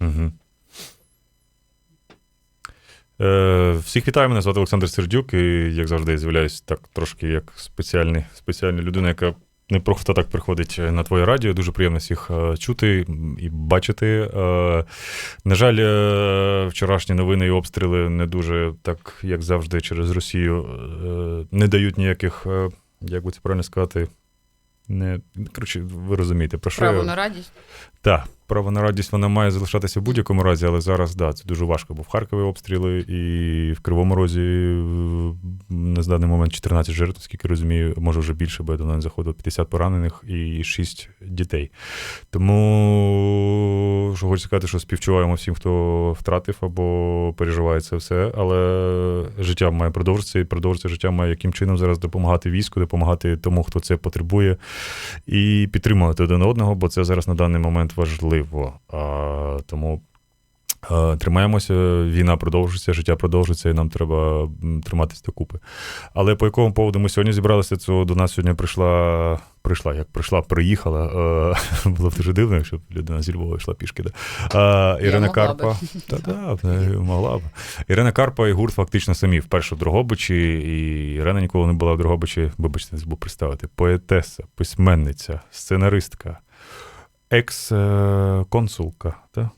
Угу. Е, Всіх вітаю, мене звати Олександр Сердюк, і як завжди, я з'являюсь так трошки як спеціальний, спеціальна людина, яка не просто так приходить на твоє радіо. Дуже приємно всіх е, чути і бачити. Е, На жаль, е, вчорашні новини і обстріли не дуже, так як завжди, через Росію е, не дають ніяких, е, як би це правильно сказати, не коротше, ви розумієте, про що Право я... на радість. Так, право на радість вона має залишатися в будь-якому разі, але зараз да, це дуже важко, бо в Харкові обстріли і в Кривому Розі на даний момент 14 жертв, скільки розумію, може вже більше, бо я до нас заходило 50 поранених і 6 дітей. Тому що хочу сказати, що співчуваємо всім, хто втратив або переживає це все, але життя має продовжитися, і продовжиться життя має яким чином зараз допомагати війську, допомагати тому, хто це потребує, і підтримувати один одного, бо це зараз на даний момент важливо. А, Тому а, тримаємося, війна продовжується, життя продовжується, і нам треба триматися докупи. Але по якому поводу ми сьогодні зібралися, це до нас сьогодні прийшла. Прийшла, як прийшла, приїхала. Е, було б дуже дивно, якщо б людина зі Львова йшла пішки. Да. Е, Ірина могла. Карпа. Та да, могла б. Ірина Карпа і гурт фактично самі вперше в Дрогобичі, і Ірина ніколи не була в Дрогобичі, вибачте, не забув представити. Поетеса, письменниця, сценаристка, екс-консулка. Та?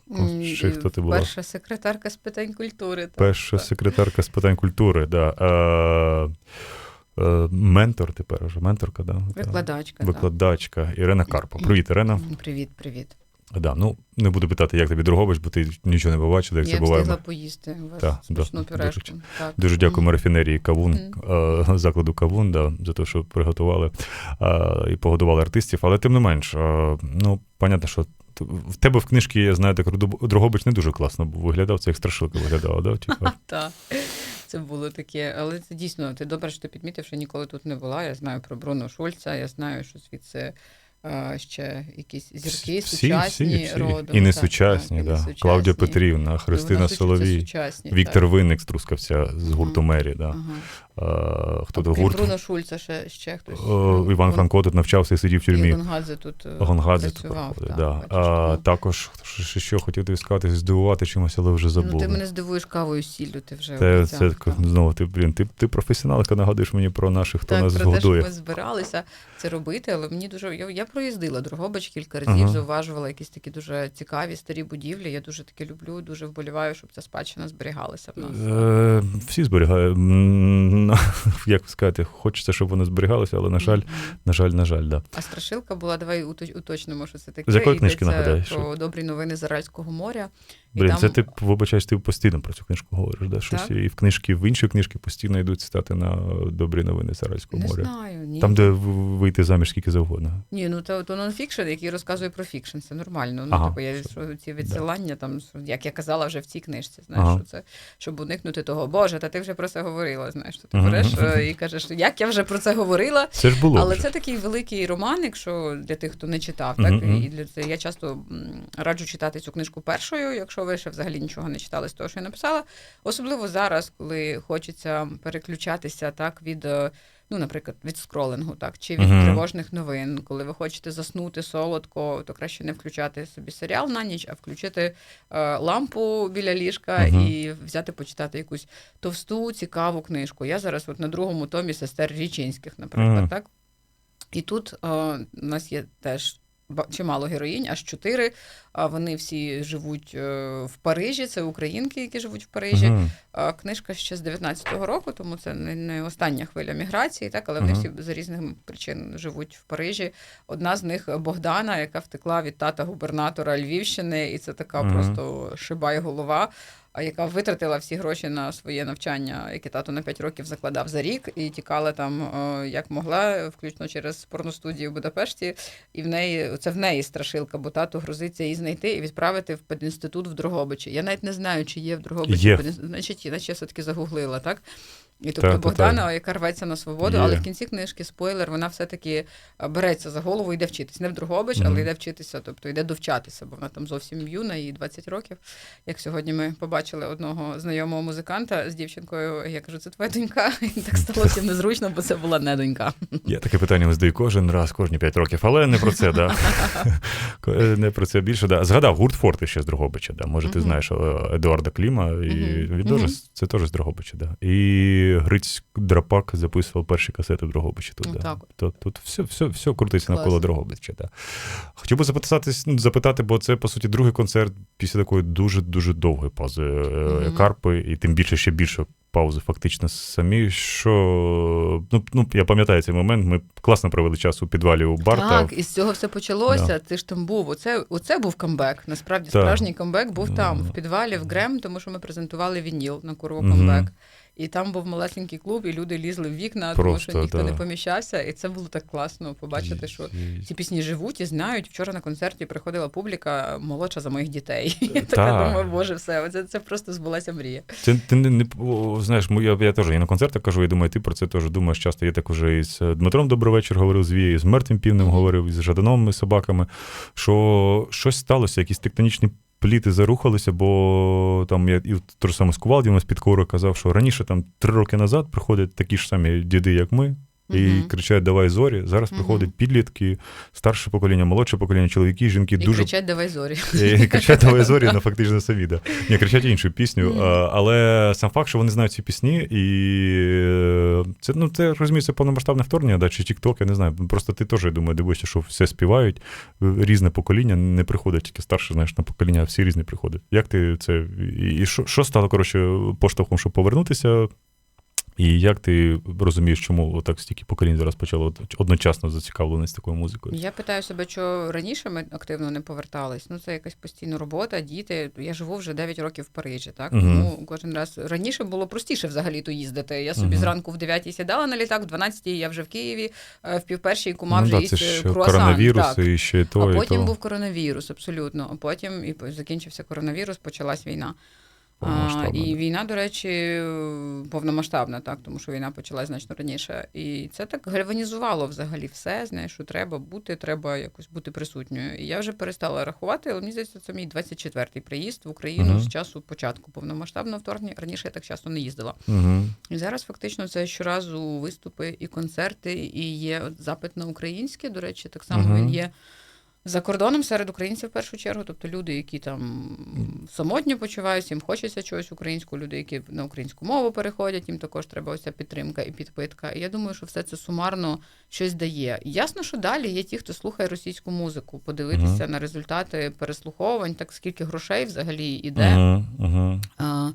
Чи хто ти була? Перша секретарка з питань культури. так, Перша секретарка з питань культури, да. Е, ментор тепер вже, менторка, да? Викладачка. Викладачка. Викладачка Ірина Карпа. Привіт, Ірина. Привіт, привіт. Да, ну, не буду питати, як тобі Дрогобич, бо ти нічого не побачила, як Я це буває. встигла поїсти у вас да, дуже. Так. Дуже дякуємо рафінерії Кавун, е, закладу Кавун, да, за те, що приготували е, і погодували артистів. Але тим не менш, е, ну, понятно, що в тебе в книжці, я знаю, так Дрогобич не дуже класно виглядав, це як страшилка виглядала, да? Типу, Так. Це було таке, але це дійсно, ти добре, що ти підмітив, що ніколи тут не була. Я знаю про Бруно Шульца, я знаю, що звідси е, ще якісь зірки всі, сучасні всі, всі. родом. І не сучасні, так, да. не сучасні. Клавдія Петрівна, Христина Соловій, сучасні, Віктор так. Винник з Трускавця з гурту. Мері. Да. Ага. Е, хто то гурт? Бруно Шульца ще, ще хтось. Е, Іван Франко тут навчався і сидів в тюрмі. І Гонгадзе тут е, Гонгадзе працював. так, Да. А, ну. також що, хотів тобі сказати, здивувати чимось, але вже забув. Ну, ти мене здивуєш кавою сіллю, ти вже Це, це знову ти, блін, ти, ти професіонал, яка нагадуєш мені про наших, хто так, нас про те, годує. що ми збиралися це робити, але мені дуже я, я проїздила Дрогобич кілька разів, Ага. зауважувала якісь такі дуже цікаві старі будівлі. Я дуже таки люблю, дуже вболіваю, щоб ця спадщина зберігалася в нас. Е, всі зберігають. М, Як сказати, хочеться, щоб вони зберігалися, але, на жаль, на жаль, на жаль, да. А страшилка була, давай уточ- уточнимо, що це таке. З якої книжки нагадаєш, Про добрі новини з Аральського моря. Блін, там- це ти вибачаєш, ти постійно про цю книжку говориш, да? Щось Так. і в книжки, в інші книжки постійно йдуть стати на добрі новини з Аральського Не моря. знаю, ні. Там, де вийти заміж скільки завгодно. Ні, ну то, то нонфікшн, який розказує про фікшн, це нормально. Ну, Ага, типу, я що ці відсилання, там, як я казала вже в цій книжці, знаєш, Ага. що це, щоб уникнути того, Боже, та ти вже про це говорила. Знаєш, що ти Мгм. береш е, і кажеш, як я вже про це говорила. Це ж було. Але вже. це такий великий роман, якщо для тих, хто не читав, так і для це я часто раджу читати цю книжку першою, якщо ви ще взагалі нічого не читали з того, що я написала. Особливо зараз, коли хочеться переключатися так від. е, Ну, наприклад, від скролингу, так, чи від Мгм. тривожних новин. Коли ви хочете заснути солодко, то краще не включати собі серіал на ніч, а включити е, лампу біля ліжка Мгм. і взяти почитати якусь товсту, цікаву книжку. Я зараз от на другому томі сестер Річинських, наприклад, Мгм. так. І тут е, у нас є теж чимало героїнь, аж чотири. А вони всі живуть е, в Парижі. Це українки, які живуть в Парижі. А Книжка ще з 19-го року, тому це не, остання хвиля міграції, так, але вони Мгм. всі за різних причин живуть в Парижі. Одна з них Богдана, яка втекла від тата губернатора Львівщини, і це така Мгм. просто шиба й голова. Яка витратила всі гроші на своє навчання, яке тато на 5 років закладав за рік, і тікала там е, як могла, включно через порностудію в Будапешті. І в неї це в неї страшилка, бо тато грозиться її знайти і відправити в педінститут в Дрогобичі. Я навіть не знаю, чи є в Дрогобичі Є. Значить, я все-таки загуглила, так? І тобто Та-та-та. Богдана, яка рветься на свободу, Є. але в кінці книжки спойлер, вона все-таки е, береться за голову і йде вчитись. Не в Другобич, Мгм. але йде вчитися, тобто йде довчатися, бо вона там зовсім юна, їй 20 років. Як сьогодні ми побачили одного знайомого музиканта з дівчинкою, я кажу, це твоя донька. І так стало всім незручно, бо це була не донька. Я таке питання задаю кожен раз, кожні 5 років, але не про це, да. не про це більше. Да. Згадав гурт Форти ще з Дрогобича. Да. Може, ти Мгм. знаєш е, Едуарда Кліма, і Мгм. він теж, це теж з Дрогобича. Да. І Гриць Драпак записував перші касети в Дрогобичі. Тут, Ну, да. Тут, тут все, все, все крутиться навколо Дрогобича. Да. Хотів би ну, запитати, бо це, по суті, другий концерт після такої дуже-дуже довгої паузи Мгм. Карпи, і тим більше ще більше паузи фактично самі. Що ну, ну я пам'ятаю цей момент. Ми класно провели час у підвалі у Барта. Так, і з цього все почалося. Ти ж там був. Оце, оце був камбек. Насправді Так. справжній камбек був там, в підвалі, в Грем, тому що ми презентували вініл на курву камбек. І там був малесенький клуб, і люди лізли в вікна, тому що ніхто да. не поміщався. І це було так класно побачити, що ці пісні живуть і знають. Вчора на концерті приходила публіка молодша за моїх дітей. Я така Так. думаю, боже, все, оце це просто збулася мрія. Ти, ти не, не знаєш, я, я теж і на концертах кажу, і думаю, ти про це теж думаєш часто. Я так уже із е, Дмитром Добровечір говорив з Вією, з Мертвим Півнем Мгм. говорив, з Жаданом і собаками, що щось сталося, якісь тектонічні пліти зарухалися, бо там я і те ж саме з у з підкору казав, що раніше, там три роки назад, приходять такі ж самі діди, як ми. І кричать Давай зорі. Зараз приходять підлітки, старше покоління, молодше покоління, чоловіки, жінки І дуже кричать давай зорі. і кричать давай зорі, ну фактично самі, да. Ні, кричать іншу пісню. Але сам факт, що вони знають ці пісні, і е, це, ну, це розумію, це повномасштабне вторгнення, да, чи TikTok, я не знаю. Просто ти теж, я думаю, дивишся, що все співають, різне покоління, не приходить тільки старше, знаєш, на покоління, а всі різні приходять. Як ти це. І, і що, що стало, коротше, поштовхом, щоб повернутися? І як ти розумієш, чому так стільки поколінь зараз почало одночасно зацікавленість такою музикою? Я питаю себе, що раніше ми активно не повертались. Ну, це якась постійна робота, діти. Я живу вже 9 років в Парижі, так? Мгм. Тому кожен раз раніше було простіше взагалі то їздити. Я собі Мгм. зранку в 9 сідала на літак, в 12 я вже в Києві, е, в півпершій кума ну, вже да, це круасан. коронавірус так. і ще то, а і потім то. був коронавірус, абсолютно. А потім і закінчився коронавірус, почалась війна. А, і війна, до речі, повномасштабна, так, тому що війна почалась значно раніше. І це так гальванізувало взагалі все. Знаєш, що треба бути, треба якось бути присутньою. І я вже перестала рахувати, але мені здається, це мій 24-й приїзд в Україну Мгм. з часу початку повномасштабного вторгнення. Раніше я так часто не їздила. Угу. І зараз фактично це щоразу виступи і концерти, і є запит на українське. До речі, так само Мгм. він є. За кордоном серед українців в першу чергу, тобто люди, які там самотньо почуваються, їм хочеться чогось українського, люди, які на українську мову переходять, їм також треба ось ця підтримка і підпитка. І я думаю, що все це сумарно щось дає. Ясно, що далі є ті, хто слухає російську музику, подивитися на результати переслуховувань, так скільки грошей взагалі йде. Угу, угу. А, е,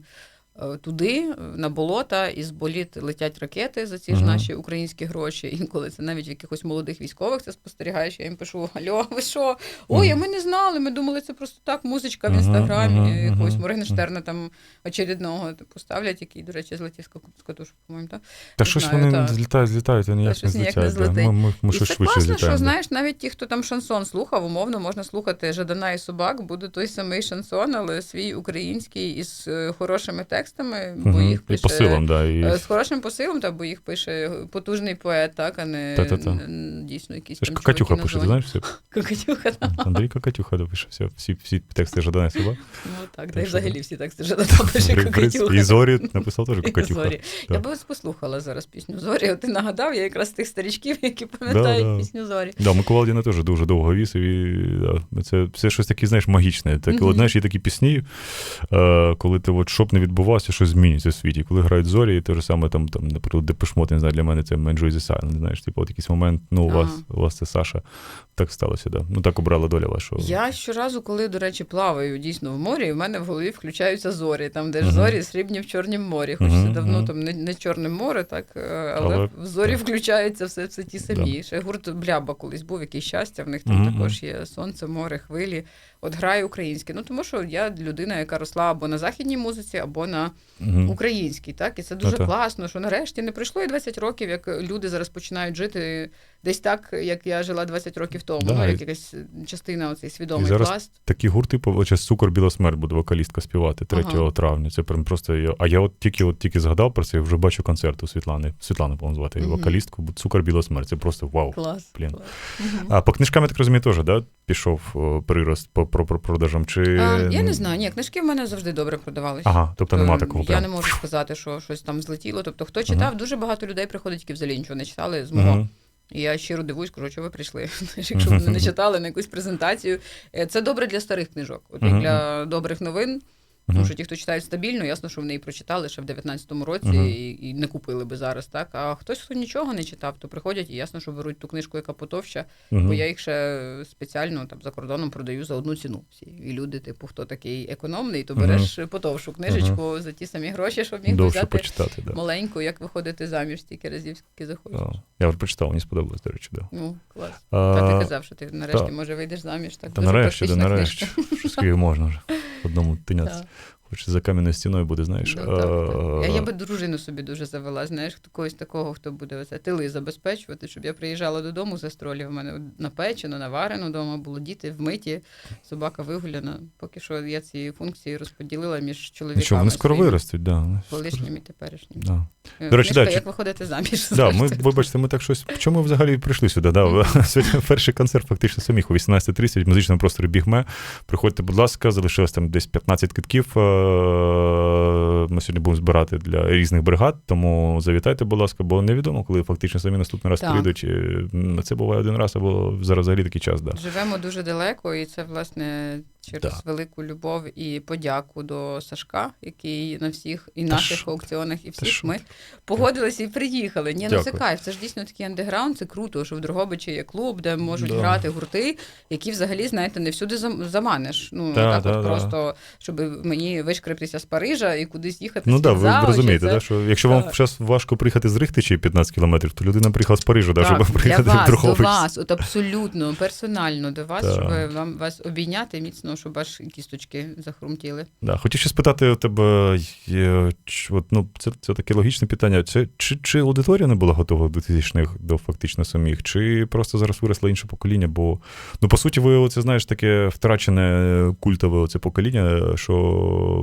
Туди, на болота, із боліт летять ракети за ці ж наші українські гроші. Інколи це навіть в якихось молодих військових це спостерігаєш. Я їм пишу: Альо, ви що? Ой, а ми не знали. Ми думали, це просто так, музичка в інстаграмі. Якогось. Моргенштерна там очередного типу, ставлять, який, до речі, злетів з ка- катушок, по-моєму. Так? Та Не щось знаю, вони злітають, злітають, вони ніяк не злітають. Ми, ми, ми і щось це швидше злітаємо. що знаєш, навіть ті, хто там шансон слухав, умовно можна слухати Жадана і собак, буде той самий шансон, але свій український із е, хорошими текстами, бо Мгм. їх І посилом, да. І... Е, З хорошим посилом, та бо їх пише потужний поет, так, а не Та-та-та. дійсно якийсь Це ж там Катюха чуваки пише, ти знаєш все? Кокатюха. Андрій Катюха пише все, всі, всі тексти Жадана Собак. Ну так, Так та й що взагалі всі тексти Жадана пише Кокатюха. І Зорі написав теж І Зорі. Я би послухала зараз пісню Зорі. Ти нагадав, я якраз тих старічків, які пам'ятають Да, да. пісню Зорі. Да, ми Кувалдіна теж дуже довго вісив, і це все щось таке, знаєш, магічне. Так, знаєш, є такі пісні, е, коли ти от, щоб не відбувалося, щось змінюється в світі. Коли грають зорі, і те ж саме там, там наприклад, Депешмот, не знаю, для мене це Enjoy the Silence, знаєш, типу, от якийсь момент, ну, у вас, у вас це Саша. Так сталося, да. Ну, так обрала доля вашого. Я щоразу, коли, до речі, плаваю дійсно в морі, в мене в голові включаються зорі, там, де ж Мгм. зорі срібні в Чорнім морі. Хоч Мгм, це давно мгм. там не, не Чорне море, так, е, але, Але- в зорі так. включаються все, все ті самі. Да. Ще гурт Бляба колись був, який щастя, в них там також є сонце, море, хвилі. От граю українське. Ну тому що я людина, яка росла або на західній музиці, або на угу. українській. Так, і це дуже Ну, класно, що нарешті не пройшло і 20 років, як люди зараз починають жити десь так, як я жила 20 років тому, Да, ну, і- як якась частина оцей свідомий І зараз пласт. Такі гурти, зараз цукор біла смерть буде вокалістка співати 3 Ага. травня. Це прям просто. я- А я от тільки от тільки згадав про це, я вже бачу концерт у Світлани. Світлана, по звати Мгм. вокалістку, цукор біла смерть. Це просто вау. Клас. блін. клас. А по книжкам, я так розумію, теж, да? Пішов прирост по, про, про продажам? Чи... А, я не знаю, ні, книжки в мене завжди добре продавалися. Ага, тобто нема Е, такого Я прям. не можу сказати, що щось там злетіло. Тобто, хто читав, дуже багато людей приходить, які взагалі нічого не читали з мого. Мгм. І я щиро дивуюсь, кажу, що ви прийшли. Якщо вони не читали на якусь презентацію. Е, Це добре для старих книжок. От для добрих новин. Тому що ті, хто читають стабільно, ясно, що вони і прочитали ще в 19-му році і, і не купили би зараз, так. А хтось, хто нічого не читав, то приходять і ясно, що беруть ту книжку, яка потовща, бо я їх ще спеціально там за кордоном продаю за одну ціну. Всі. І люди, типу, хто такий економний, то береш потовшу книжечку за ті самі гроші, щоб міг Довше взяти почитати, да. маленьку, як виходити заміж стільки разів, скільки захочеш. Я вже прочитав, мені сподобалось, до речі, да. Ну, клас. А, Та ти казав, що ти нарешті, може, вийдеш заміж. Так, Та нарешті, нарешті. Що скільки можна вже одному тинятися. Хоч за кам'яною стіною буде, знаєш. Да, так, так. Я, я би дружину собі дуже завела, знаєш, когось такого, хто буде оце тили забезпечувати, щоб я приїжджала додому з астролів. У мене напечено, наварено вдома було діти вмиті, собака вигуляна. Поки що я ці функції розподілила між чоловіками. Нічого, вони скоро виростуть, да. Колишнім і теперішнім. Да. Е, До речі, книжка да, як виходити заміж. Да, ми, вибачте, ми так щось. Чому ми взагалі прийшли сюди? Да, сьогодні перший концерт фактично самих о 18.30 в музичному просторі Бігме. Приходьте, будь ласка, залишилось там десь 15 китків. Е, Ми сьогодні будемо збирати для різних бригад, тому завітайте, будь ласка, бо невідомо, коли фактично самі наступний раз Так. прийдуть. І, Це буває один раз, або зараз взагалі такий час. Да. Живемо дуже далеко, і це власне через Да. велику любов і подяку до Сашка, який на всіх і Та наших що аукціонах, і всіх що ми погодилися і приїхали. Ні, ну це кайф. Це ж дійсно такий андеграунд. Це круто, що в Дрогобичі є клуб, де можуть Да. грати гурти, які взагалі, знаєте, не всюди зам- заманиш. Ну Да, так, да, от да. просто щоб мені вишкрепитися з Парижа і кудись їхати. Ну так, да, ви розумієте, це- що якщо вам зараз важко приїхати з Рихтичі 15 кілометрів, то людина приїхала з Парижу, да, Так, щоб приїхати в вас, до Дрогобич. вас, от абсолютно персонально до вас, щоб вам вас обійняти міцно, щоб аж кісточки захрумтіли. Да, хотів ще спитати у тебе, є, ч- от, ну, це, це таке логічне питання. Це, чи, чи аудиторія не була готова до 2000-х до фактично самих, чи просто зараз виросло інше покоління? Бо, ну, по суті, ви це знаєш таке втрачене культове оце покоління, що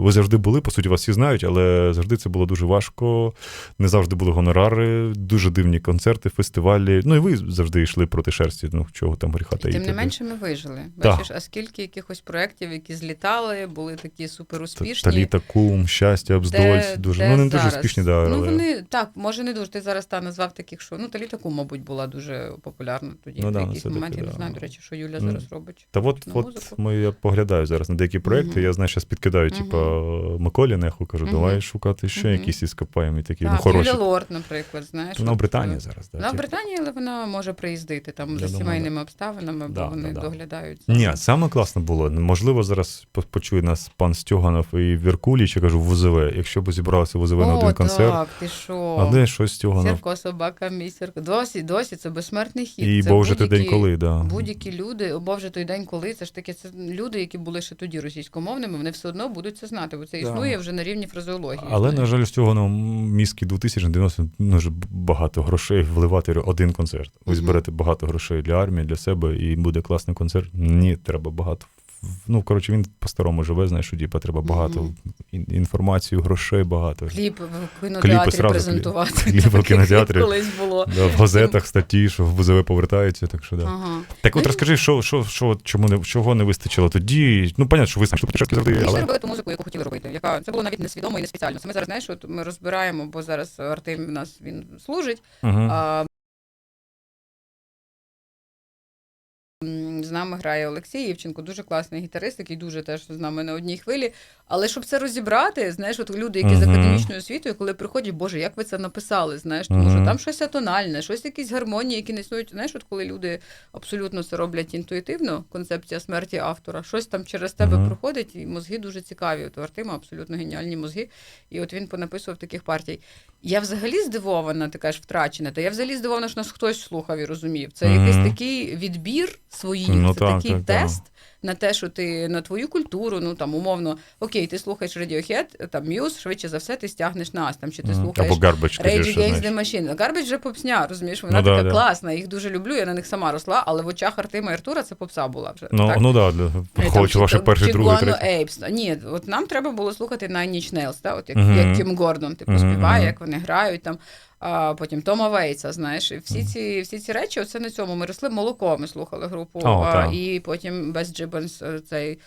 ви завжди були, по суті, вас всі знають, але завжди це було дуже важко. Не завжди були гонорари, дуже дивні концерти, фестивалі. Ну і ви завжди йшли проти шерсті, ну чого там гріха тим не менше ми вижили. Бачиш, а скільки якихось проєктів, які злітали, були такі супер успішні. Таліта Кум, щастя, Абздольць, дуже. ну, не дуже успішні, да, Ну але... вони так, може не дуже. Ти зараз та назвав таких, що ну Таліта Кум, мабуть, була дуже популярна тоді. Ну в да, якийсь момент. Я не знаю, до речі, що Юля Ну, зараз робить. Та от, от ми, я поглядаю зараз на деякі проекти, Мгм. я знаю, зараз підкидаю, Мгм. типа Миколі Неху, кажу, давай шукати ще якісь із копаємо, і такі, ну, хороші. Юля Лорд, наприклад, знаєш. Вона в Британії е, зараз, да. Вона в Британії, але вона може приїздити там за сімейними обставинами, бо вони да, да. доглядають. Ні, саме класно було. Можливо, зараз почує нас пан Стьоганов і Віркуліч, я кажу, в УЗВ. Якщо б зібралися в УЗВ на О, один концерт, так, ти що? а де щось Стьоганов? Сірко, собака, мій сірко. Досі, досі це безсмертний хід. І це бо вже той день коли, да. Будь-які люди, о, бо вже той день, коли це ж таки це люди, які були ще тоді російськомовними, вони все одно будуть це знати, бо це Да. існує вже на рівні фразеології. Але, на жаль, Стьоганов міський 2090 дуже багато грошей вливати один концерт. Ви зберете багато грошей для армії, для себе, і буде класний концерт. Ні, треба багато. Ну, коротше, він по-старому живе, знаєш, що типа, треба багато Мгм. ін- інформації, грошей багато. Кліп в Кліпи кінотеатрі сразу, презентувати. кліп в кінотеатрі. Колись було. Да, в газетах статті, що в БЗВ повертаються, так що да. Ага. Так от Ну, розкажи, що, що, що, чому не, чого не вистачило тоді? Ну, понятно, що вистачило початку завжди, Ми але... робили ту музику, яку хотіли робити. Яка це було навіть не свідомо і не спеціально. Це ми зараз знаєш, от ми розбираємо, бо зараз Артем в нас він служить. Мгм. А, з нами грає Олексій Євченко, дуже класний гітарист, який дуже теж з нами на одній хвилі. Але щоб це розібрати, знаєш, от люди, які з академічною освітою, коли приходять, Боже, як ви це написали? Знаєш, тому що там щось атональне, щось якісь гармонії, які не існують. Знаєш, от коли люди абсолютно це роблять інтуїтивно, концепція смерті автора, щось там через тебе проходить, і мозги дуже цікаві. От у Артема абсолютно геніальні мозги. І от він понаписував таких партій. Я взагалі здивована, ти кажеш, втрачена. Та я взагалі здивована, що нас хтось слухав і розумів. Це якийсь такий відбір своїх, Ну, це так, такий так, так. На те, що ти на твою культуру, ну там умовно, окей, ти слухаєш Radiohead, там Muse, швидше за все, ти стягнеш нас там, чи ти слухаєш Або Garbage, Rage Against the Machine. Garbage вже попсня, розумієш, вона Ну, така да. класна, їх дуже люблю, я на них сама росла, але в очах Артема і Артура це попса була вже. Ну, так. ну да. Е, то- перший, другий, Apes. Ні, от нам треба було слухати Nine Inch Nails, да? от як, Мгм. як Тім Гордон, типу, Мгм, співає, як вони грають там. А потім Тома Вейтса, знаєш, і всі ці, всі ці речі, оце на цьому. Ми росли молоко, ми слухали групу, О, а, і потім Без Джибенс, цей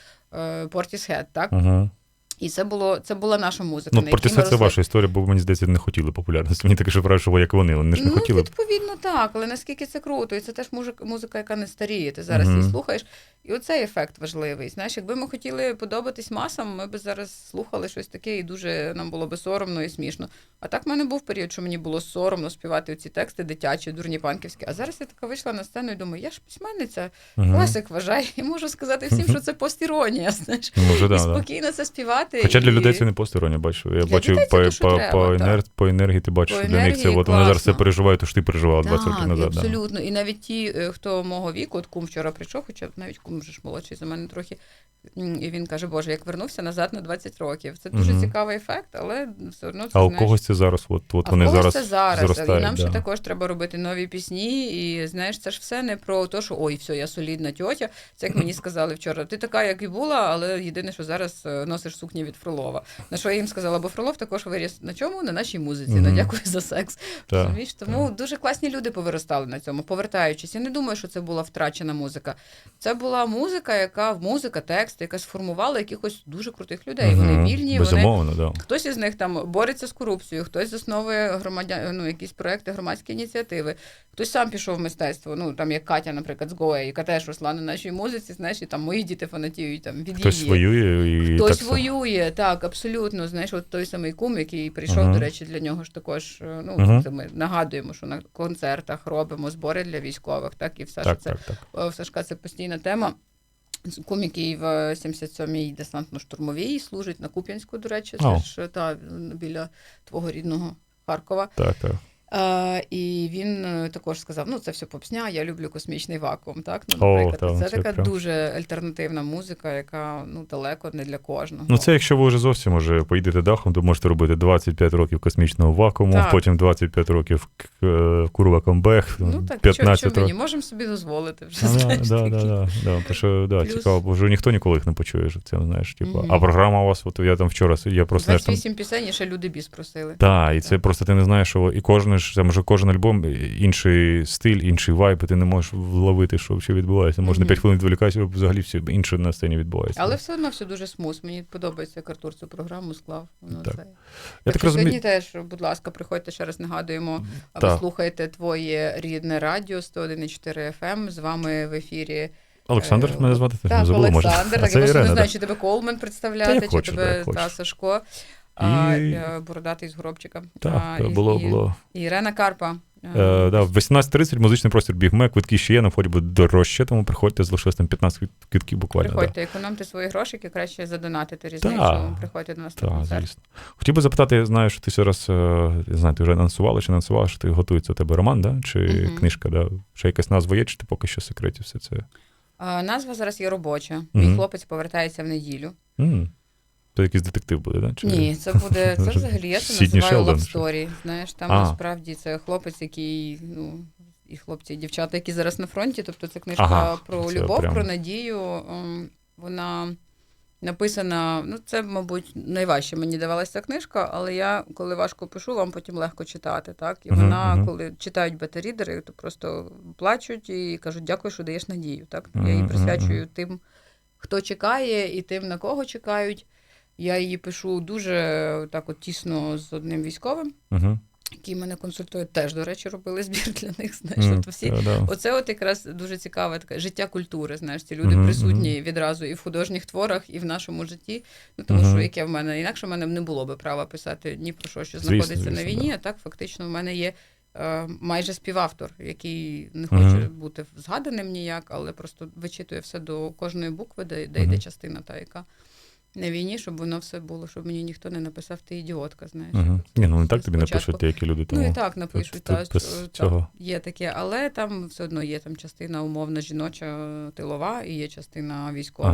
Портісхед, так? Ага. І це було це була наша музика. Ну, ми це росли. ваша історія, бо мені здається, не хотіли популярності. Мені таке, що як вони. Вони ж не ну, хотіли. відповідно, так, але наскільки це круто, і це теж музика, яка не старіє. Ти зараз Мгм. її слухаєш, і оцей ефект важливий. Знаєш, якби ми хотіли подобатись масам, ми б зараз слухали щось таке, і дуже нам було би соромно і смішно. А так в мене був період, що мені було соромно співати ці тексти дитячі, дурні панківські. А зараз я така вийшла на сцену і думаю, я ж письменниця, класик вважаю, і можу сказати всім, що це постіронія. Знаєш, Ну, вже, і да, да. це співати. Хоча для і... людей це не постороння, бачу. Я Для бачу дітей по, те, по, треба, по, енер... по енергії, ти бачиш, що для них це от вони зараз це переживають, то ж ти переживала 20 років назад. Да. абсолютно. І навіть ті, е, хто мого віку, от кум вчора прийшов, хоча навіть кум вже ж молодший за мене трохи. І він каже, Боже, як вернувся назад на 20 років. Це дуже Мгм. цікавий ефект, але все одно це А у когось це зараз, от, от а вони зараз, це зараз. зростають. і нам да. ще також треба робити нові пісні. І знаєш, це ж все не про те, що ой, все, я солідна тьотя. Це як мені сказали вчора. Ти така, як і була, але єдине, що зараз е, носиш сукні від Фролова. На що я їм сказала, бо Фролов також виріс на чому? На нашій музиці. Мгм. Ну дякую за секс. Розумієш? Тому дуже класні люди повиростали на цьому, повертаючись. Я не думаю, що це була втрачена музика. Це була музика, яка музика, текст, яка сформувала якихось дуже крутих людей. Мгм. Вони вільні, вони да. Хтось із них там бореться з корупцією, хтось засновує громадян, ну, якісь проекти, громадські ініціативи, хтось сам пішов в мистецтво. Ну там як Катя, наприклад, з Гоя, яка теж росла на нашій музиці, знаєш, і там мої діти фанатіють там від Хтось її. воює і Хтось так воює, так, абсолютно. Знаєш, от той самий кум, який прийшов, Мгм. до речі, для нього ж також. е, Ну, Мгм. це ми нагадуємо, що на концертах робимо збори для військових, так, і все, Так, що це так, так. В Сашка це постійна тема. Кум, який в 77-й десантно-штурмовій служить на Куп'янську, до речі, це ж та біля твого рідного Харкова. Так, так. Е, і він е, також сказав: ну це все попсня, я люблю космічний вакуум. Так, ну, О, та, це це така прям. дуже альтернативна музика, яка ну далеко не для кожного. Ну, це якщо ви вже зовсім уже поїдете дахом, то можете робити 25 років космічного вакууму, Так. потім 25 років е, курва камбек, ну так 15 що, що ми не можемо собі дозволити вже. Ну, да, знаєш, да, такі. да, да, да, що, да, Плюс- цікаво, бо вже ніхто ніколи їх не почує. що Це, знаєш, типу. Мгм. А програма у вас, от я там вчора, я просто знаєш, там пісень, і ще люди біс просили. Так, і це Так. просто ти не знаєш, що і кожен ж там вже кожен альбом інший стиль, інший вайб, і ти не можеш вловити, що взагалі відбувається. Можна Мгм. 5 хвилин відволікатися, взагалі все інше на сцені відбувається. Але все одно все дуже смус. Мені подобається, як Артур цю програму склав. Ну, Так. це. я так що розумію. Сьогодні теж, будь ласка, приходьте ще раз нагадуємо. Ви слухаєте твоє рідне радіо 101,4 FM. З вами в ефірі. Олександр, е, мене звати, Так. Олександр. Так, я просто не знаю, чи тебе Колмен представляти, чи тебе та. Сашко. А, І- е, бородатий з гробчика. Так, А, було, і- було. І Ірена Карпа. Е, да, в 18.30 музичний простір бігме, квитки ще є, на вході буде дорожче, тому приходьте, залишилось там 15 квит- квитків буквально. Приходьте, економте свої грошики, краще задонатити різницю. Так. Приходьте до нас Так, звісно. Хотів би запитати, я знаю, що ти зараз, е, знаю, ти вже анонсувала чи анонсувала, що ти готується у тебе роман, да? чи Мгм. книжка, да? ще якась назва є, чи ти поки що секреті все це? Назва зараз є робоча. Мій Мгм. хлопець повертається в неділю. м Це якийсь детектив буде, да? Чи... Ні, це буде це взагалі я це Сідні називаю Шелдон, love story. Знаєш, там А. насправді це хлопець, який ну. І хлопці, і дівчата, які зараз на фронті. Тобто це книжка Ага, про це любов, прям- про надію. Ем, Вона написана. Ну, це, мабуть, найважче мені давалася книжка, але я, коли важко пишу, вам потім легко читати. Так? І вона, мгм. коли читають бета-рідери, то просто плачуть і кажуть, дякую, що даєш надію. Так? Я її присвячую тим, хто чекає, і тим, на кого чекають. Я її пишу дуже так от тісно з одним військовим, Угу. який мене консультує. Теж, до речі, робили збір для них. Знаєш, от всі. да. Оце от якраз дуже цікаве таке життя культури. Знаєш, ці люди Мгм, присутні відразу і в художніх творах, і в нашому житті. Ну тому Мгм. що яке в мене інакше в мене не було би права писати ні про що, що Звісно, знаходиться на війні. да. А так фактично в мене є е, майже співавтор, який не хоче Мгм. бути згаданим ніяк, але просто вичитує все до кожної букви, де, де Мгм. йде частина та, яка на війні, щоб воно все було, щоб мені ніхто не написав, ти ідіотка, знаєш. Угу. Ні, ну не так тобі Спочатку- напишуть деякі люди. Тому... Ну і так напишуть, та, що, є таке, але там все одно є там частина умовно жіноча тилова і є частина військова.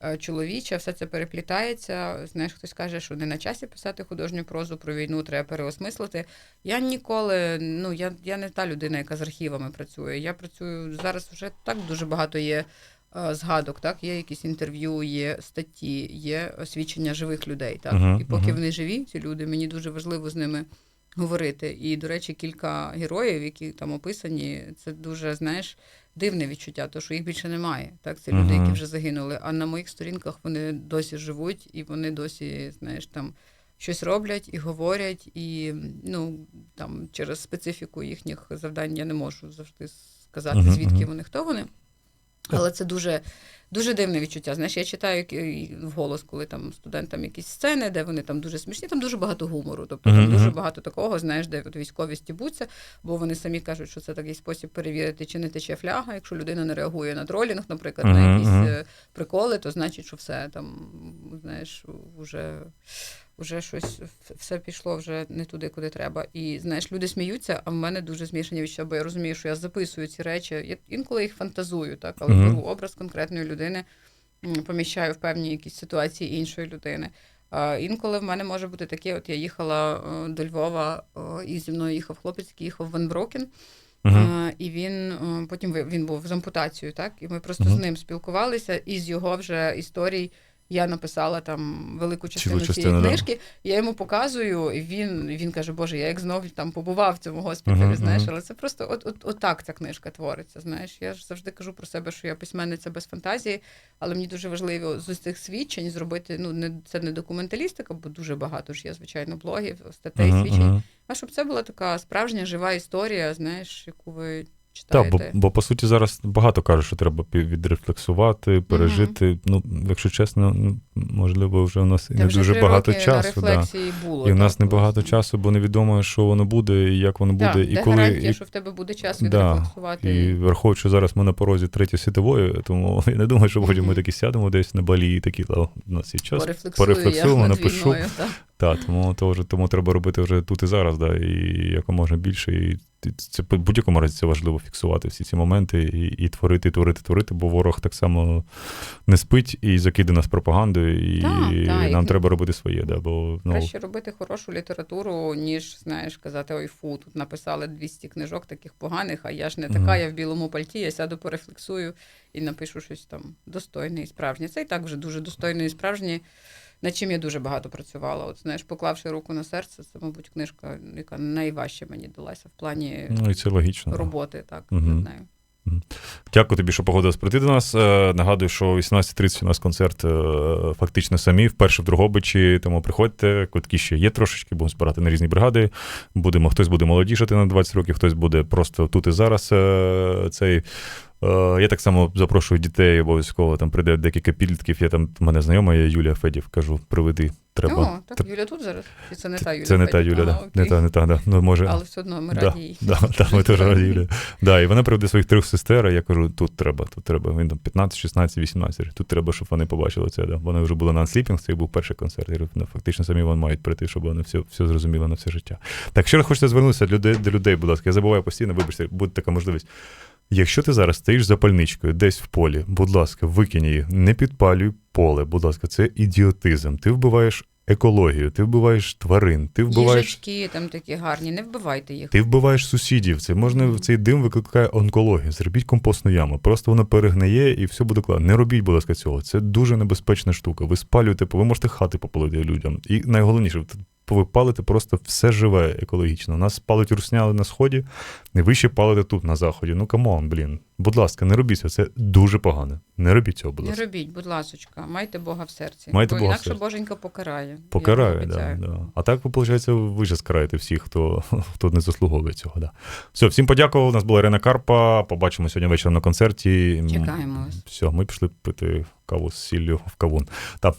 Ага. е, Чоловіча, все це переплітається. Знаєш, хтось каже, що не на часі писати художню прозу про війну, треба переосмислити. Я ніколи, ну я, я не та людина, яка з архівами працює. Я працюю зараз вже так дуже багато є згадок, так є якісь інтерв'ю, є статті, є свідчення живих людей. Так Мгм, і поки мгм. вони живі, ці люди, мені дуже важливо з ними говорити. І, до речі, кілька героїв, які там описані, це дуже, знаєш, дивне відчуття, то що їх більше немає. Так, це люди, які вже загинули. А на моїх сторінках вони досі живуть, і вони досі, знаєш, там. Щось роблять і говорять, і ну там через специфіку їхніх завдань я не можу завжди сказати, Мгм, звідки мгм. вони, хто вони. Але це дуже, дуже дивне відчуття. Знаєш, я читаю вголос, коли там студентам якісь сцени, де вони там дуже смішні, там дуже багато гумору. Тобто там дуже багато такого, знаєш, де от військові стібуться, бо вони самі кажуть, що це такий спосіб перевірити, чи не тече фляга. Якщо людина не реагує на тролінг, наприклад, на якісь е, приколи, то значить, що все там, знаєш, вже. Вже щось все пішло вже не туди, куди треба. І знаєш, люди сміються, а в мене дуже змішані відчуття, бо я розумію, що я записую ці речі. Я інколи їх фантазую, так, але беру образ конкретної людини, поміщаю в певні якісь ситуації іншої людини. А, інколи в мене може бути таке: от я їхала е, до Львова, е, і зі мною їхав хлопець, який їхав в Ванброкен. Е, І він е, потім він був з ампутацією, так? І ми просто Мгм. з ним спілкувалися, і з його вже історій я написала там велику частину цієї да. книжки. Я йому показую, і він, він каже: Боже, я як знов там побував в цьому госпіталі, Мгм, знаєш, мгм. але це просто от, от, от так ця книжка твориться. Знаєш, я ж завжди кажу про себе, що я письменниця без фантазії, але мені дуже важливо з цих свідчень зробити. Ну не це не документалістика, бо дуже багато ж є, звичайно, блогів, статей, свідчень. А щоб це була така справжня жива історія, знаєш, яку ви Так, бо, бо по суті зараз багато кажуть, що треба відрефлексувати, пережити. Ну, якщо чесно, ну, можливо, вже у нас і не вже дуже багато часу. Да. було. І в нас так, небагато часу, бо невідомо, що воно буде, і як воно буде, і де коли. гарантія, і- що в тебе буде час Да, відрефлексувати. І враховуючи, що зараз ми на порозі третьої світової, тому я не думаю, що потім ми такі сядемо десь на балі і такі, «О, у нас є час. Порефлексуємо, напишу. війною, так. Так, тому, то вже, тому треба робити вже тут і зараз, да, і якомога більше. І це в будь-якому разі це важливо фіксувати всі ці моменти і, і творити, творити, творити, бо ворог так само не спить і закиде нас пропагандою, і Так, так, нам і- треба робити своє. Да, бо, ну, Краще робити хорошу літературу, ніж, знаєш, казати, ой, фу, тут написали 200 книжок таких поганих, а я ж не така, Мгм. я в білому пальті, я сяду, порефлексую і напишу щось там достойне і справжнє. Це і так вже дуже достойне і справжнє, над чим я дуже багато працювала. От, знаєш, поклавши руку на серце, це, мабуть, книжка, яка найважче мені далася в плані ну і це логічно. роботи, так, Мгм. над нею. Дякую тобі, що погодилась прийти до нас. Е, Нагадую, що о 18.30 у нас концерт е, фактично самі, вперше в Другобичі, тому приходьте, квитки ще є трошечки, будемо збирати на різні бригади. Будемо, хтось буде молодішати на 20 років, хтось буде просто тут і зараз. е, Цей. Е, Я так само запрошую дітей, обов'язково там прийде декілька підлітків. Я там мене знайома є Юлія Федів, кажу, приведи, треба. О, так, Тр- Юля тут зараз? Чи це не та Юля? Це не та? Юля, А, да. окей. не та, не та, да. Ну, може, Але все одно ми Да, раді їй. Да, да, ми теж раді Юлія. Да, і вона приведе своїх трьох сестер, а я кажу, тут треба, тут треба. Він там 15, 16, 18. Тут треба, щоб вони побачили це. Да. Вони вже були на Unsleeping, це був перший концерт. Я ну, фактично самі вони мають прийти, щоб вони все, все зрозуміли на все життя. Так, ще раз хочеться звернутися до людей, до людей, будь ласка. Я забуваю постійно, вибачте, буде така можливість. Якщо ти зараз стоїш за пальничкою десь в полі, будь ласка, викинь її, не підпалюй поле, будь ласка, це ідіотизм. Ти вбиваєш екологію, ти вбиваєш тварин, ти вбиваєш. Їжачки там такі гарні, не вбивайте їх. Ти вбиваєш сусідів. Це можна цей дим викликає онкологію. Зробіть компостну яму. Просто воно перегниє і все буде класно. Не робіть, будь ласка, цього. Це дуже небезпечна штука. Ви спалюєте, ви можете хати попалити людям. І найголовніше, ви палите просто все живе екологічно. Нас палить русняли на сході, і ви ще палите тут, на заході. Ну камон, блін. Будь ласка, не робіть цього. Це дуже погано. Не робіть цього, будь ласка. Не робіть, будь ласочка, майте Бога в серці. Майте бо Бога в інакше серці. Боженька покарає. Покарає, да, да. А так, виходить, ви ж скараєте всіх, хто, хто не заслуговує цього. Да. Все, всім подякував. У нас була Ірина Карпа. Побачимо сьогодні вечором на концерті. Чекаємо вас. Все, ми пішли пити каву з сіллю в кавун. Та